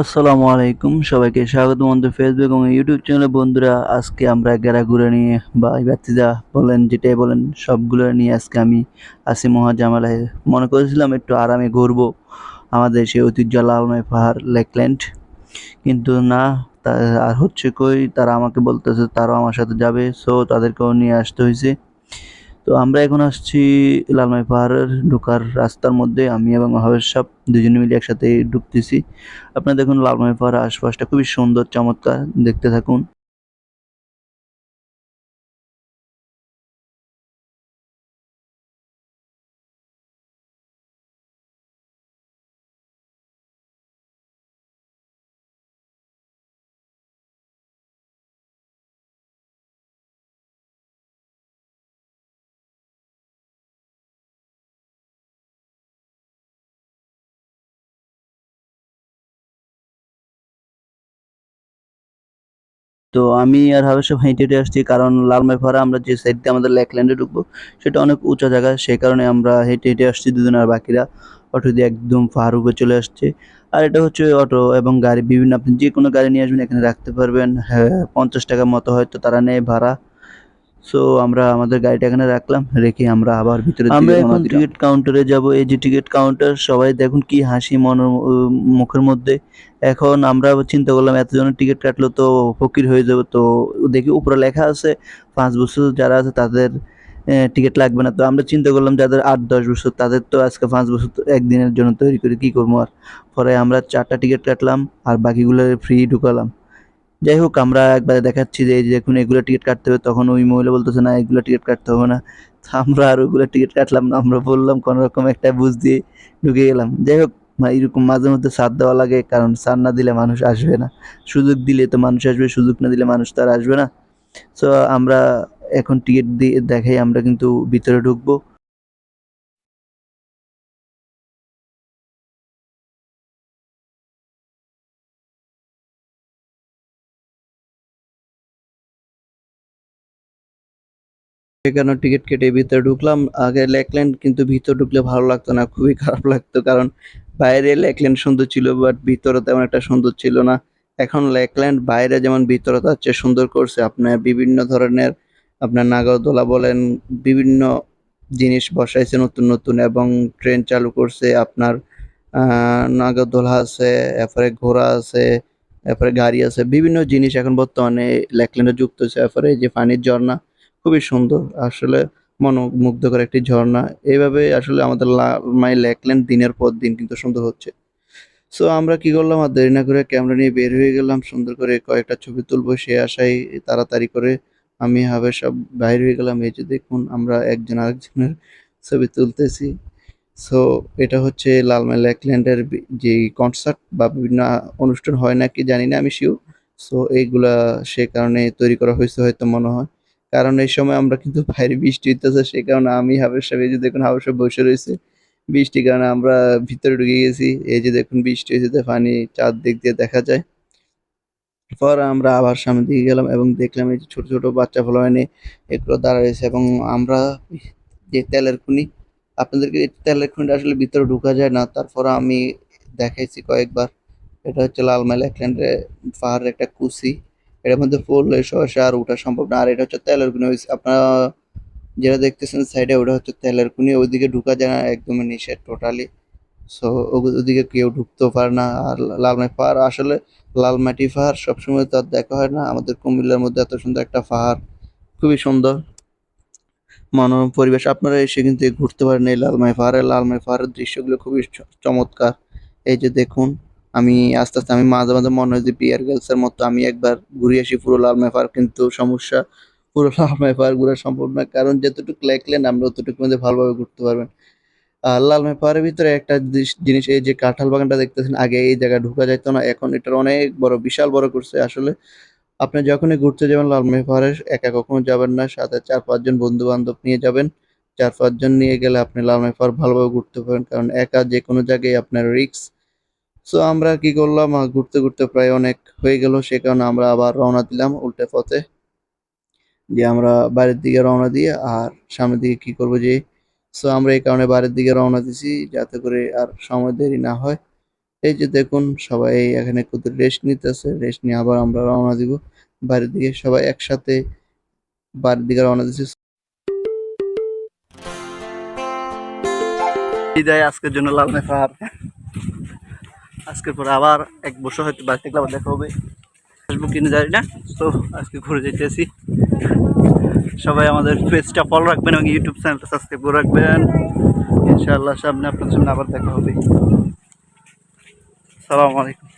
আসসালামু আলাইকুম, সবাইকে স্বাগত আমাদের ফেসবুক এবং ইউটিউব চ্যানেলে বন্ধুরা, আজকে আমরা ঘোরাঘুরি নিয়ে বা বাতিদা বলেন, যেটাই বলেন, সবগুলো নিয়ে আজকে আমি আসি মহাজামালায়। মনে করেছিলাম একটু আরামে ঘুরবো আমাদের সেই ঐতিহ্য লালময় পাহাড়, লেকল্যান্ড। কিন্তু না, তা আর হচ্ছে কই, তারা আমাকে বলতেছে তারাও আমার সাথে যাবে সো তাদেরকেও নিয়ে আসতে হয়েছে তো আমরা এখন আসছি লালমাই পাহাড়ের ঢোকার রাস্তার মধ্যে। আমি এবং মহাবেশ সাহ দুজনে মিলে একসাথে ঢুকতেছি। আপনারা দেখুন লালমাই পাহাড়ের আশপাশটা খুবই সুন্দর, চমৎকার। দেখতে থাকুন। তো আমি আর হাবেশ সাহেব হেঁটে হেঁটে আসছি, কারণ লালমাই পাহাড়ে আমরা যে সাইড দিয়ে আমাদের ল্যাকল্যান্ডে ঢুকবো, সেটা অনেক উঁচা জায়গা, সেই কারণে আমরা হেঁটে হেঁটে আসছি দুজন আর বাকিরা। অটো দিয়ে একদম পাহাড় উপরে চলে আসছে। আর এটা হচ্ছে অটো এবং গাড়ি, বিভিন্ন আপনি যে কোনো গাড়ি নিয়ে আসবেন, এখানে রাখতে পারবেন হ্যাঁ পঞ্চাশ টাকার মতো হয়তো তারা নেয় ভাড়া। সো আমরা আমাদের গাড়িটা এখানে রাখলাম রেখে আমরা আবার ভিতরে আমরা এখন টিকিট কাউন্টারে যাব। এই যে টিকিট কাউন্টার সবাই দেখুন কি হাসি মন মুখের মধ্যে। এখন আমরা চিন্তা করলাম এতজনের টিকিট কাটলো তো ফকির হয়ে যাবে। তো দেখি উপরে লেখা আছে পাঁচ বছর যারা আছে তাদের টিকিট লাগবে না। তো আমরা চিন্তা করলাম যাদের আট দশ বছর তাদের তো আজকে পাঁচ বছর তো একদিনের জন্য তৈরি করে কি করব আর? পরে আমরা চারটা টিকিট কাটলাম আর বাকিগুলো ফ্রি ঢুকালাম। যাই হোক, আমরা একবার দেখাচ্ছি যে দেখুন, এগুলো টিকিট কাটতে হবে। তখন ওই মহিলা বলতেছে, না, এগুলো টিকিট কাটতে হবে না। আমরা আর ওইগুলো টিকিট কাটলাম না। আমরা বললাম, কোনো রকম একটা বুঝ দিয়ে ঢুকে গেলাম। যাই হোক এরকম মাঝে মধ্যে সাথ দেওয়া লাগে, কারণ সার না দিলে মানুষ আসবে না। সুযোগ দিলে তো মানুষ আসবে, সুযোগ না দিলে মানুষ তো আর আসবে না। সো আমরা এখন টিকিট দিয়ে দেখাই, আমরা কিন্তু ভিতরে ঢুকবো। সেখানে টিকিট কেটে ভিতরে ঢুকলাম? আগে লেকল্যান্ড কিন্তু ভিতরে ঢুকলে ভালো লাগতো না, খুবই খারাপ লাগতো কারণ বাইরে লেকল্যান্ড সুন্দর ছিল বাট ভিতরে তেমন একটা সুন্দর ছিল না। এখন লেকল্যান্ড বাইরে যেমন ভিতরে তার চেয়ে সুন্দর করছে। আপনার বিভিন্ন ধরনের, আপনার নাগরদোলা বলেন, বিভিন্ন জিনিস বসাইছে নতুন নতুন এবং ট্রেন চালু করছে। আপনার নাগরদোলা আছে, এরপরে ঘোড়া আছে, এরপরে গাড়ি আছে। বিভিন্ন জিনিস এখন বর্তমানে লেকল্যান্ডে যুক্ত হয়েছে। এরপরে যে পানির ঝর্ণা খুবই সুন্দর। আসলে মনোমুগ্ধকর একটি ঝর্ণা। এইভাবে আসলে আমাদের মাই লেকল্যান্ড দিনের পর দিন কিন্তু সুন্দর হচ্ছে। সো আমরা কি করলাম? আর দেরি না করে ক্যামেরা নিয়ে বের হয়ে গেলাম। সুন্দর করে কয়েকটা ছবি তুলবো সে আশায় তাড়াতাড়ি করে আমি হবে সব বাইর হয়ে গেলাম। এই যে দেখুন, আমরা একজন আরেকজনের ছবি তুলতেছি। সো এটা হচ্ছে লালমাই লেকল্যান্ডের যে কনসার্ট বা বিভিন্ন অনুষ্ঠান হয় নাকি জানি না আমি শিও সো এইগুলা সে কারণে তৈরি করা হয়েছে হয়তো মনে হয়। কারণ এই সময় আমরা কিন্তু বাইরে বৃষ্টি হইতেছে, সে কারণে আমি হাবের সাহেব যে দেখুন হাবের সাহেব বসে রয়েছে, বৃষ্টির কারণে আমরা ভিতরে ঢুকে গেছি, এই যে দেখুন বৃষ্টি হয়েছে পানি চারদিক দিয়ে দেখা যায়। পর আমরা আবার সামনে দিকে গেলাম এবং দেখলাম এই যে ছোটো ছোটো বাচ্চা ফলায়নে এগুলো দাঁড়াইছে এবং আমরা যে তেলের খুনি, আপনাদেরকে তেলের খুনিটা আসলে ভিতরে ঢুকা যায় না, তারপর আমি দেখাইছি কয়েকবার। এটা হচ্ছে লালমাই লেকল্যান্ডে পাহাড়ের একটা কুচি এটার মধ্যে পড়লে সহসা আর ওঠা সম্ভব না। আর এটা হচ্ছে তেলের খুনি আপনারা যেটা দেখতেছেন সাইডে, ওটা হচ্ছে তেলের খুনি ওইদিকে ঢুকা যায় না, একদমই নিষেধ টোটালি সো ওদিকে কেউ ঢুকতেও পারে না, আর লালমাই পাহাড়। আসলে লালমাটি পাহাড় সবসময় তো আর দেখা হয় না। আমাদের কুমিল্লার মধ্যে এত সুন্দর একটা পাহাড়, খুবই সুন্দর। মনোরম পরিবেশ। আপনারা এসে কিন্তু ঘুরতে পারেন এই লালমাই পাহাড়ে লালমাই পাহাড়ের দৃশ্যগুলো খুবই চমৎকার। এই যে দেখুন আমি আস্তে আস্তে আমি মাঝে মাঝে মনে হয় যে বিয়ার গার্লসের মতো আমি একবার ঘুরে আসি পুরো লালমাই পাহাড় কিন্তু সমস্যা পুরো লালমাই পাহাড় ঘোরা সম্ভব না। কারণ যতটুকু লেখলেন আমরা অতটুকু মধ্যে ভালোভাবে ঘুরতে পারবেন। আর লালমাই পাহাড়ের ভিতরে একটা জিনিস এই যে কাঁঠাল বাগানটা দেখতেছেন, আগে এই জায়গায় ঢুকা যাইতো না, এখন এটার অনেক বড়, বিশাল বড় করছে। আসলে আপনি যখনই ঘুরতে যাবেন লালমাই পাহাড়ে একা কখনো যাবেন না। সাথে চার পাঁচজন বন্ধু বান্ধব নিয়ে যাবেন। চার পাঁচজন নিয়ে গেলে আপনি লালমাই পাহাড় ভালোভাবে ঘুরতে পারেন কারণ একা যে কোনো জায়গায় আপনার রিক্স সো আমরা কি করলাম? ঘুরতে ঘুরতে প্রায় অনেক হয়ে গেল, সে কারণে আমরা আবার রওনা দিলাম উল্টে পথে। যে আমরা বাইরের দিকে রওনা দিয়ে আর সামনের দিকে কি করব যে সো আমরা এই কারণে বাইরের দিকে রওনা দিছি যাতে করে আর সময় দেরি না হয়। এই যে দেখুন, সবাই এখানে কত রেস্ট নিতেছে রেস্ট নিয়ে আবার আমরা রওনা দিব বাড়ির দিকে। সবাই একসাথে বাড়ির দিকে রওনা দিচ্ছি বিদায়, আজকের জন্য লালনে পাহাড় আজকের পরে আবার এক বছর হয়তো বাড়ি থেকে আবার দেখা হবে। ফেসবুক কিনে যাই না, তো আজকে ঘুরে যেতেছি সবাই আমাদের পেজটা ফলো রাখবেন এবং ইউটিউব চ্যানেলটা সাবস্ক্রাইব করে রাখবেন। ইনশাআল্লাহ সামনে আপনার জন্য আবার দেখা হবে। সালামু আলাইকুম।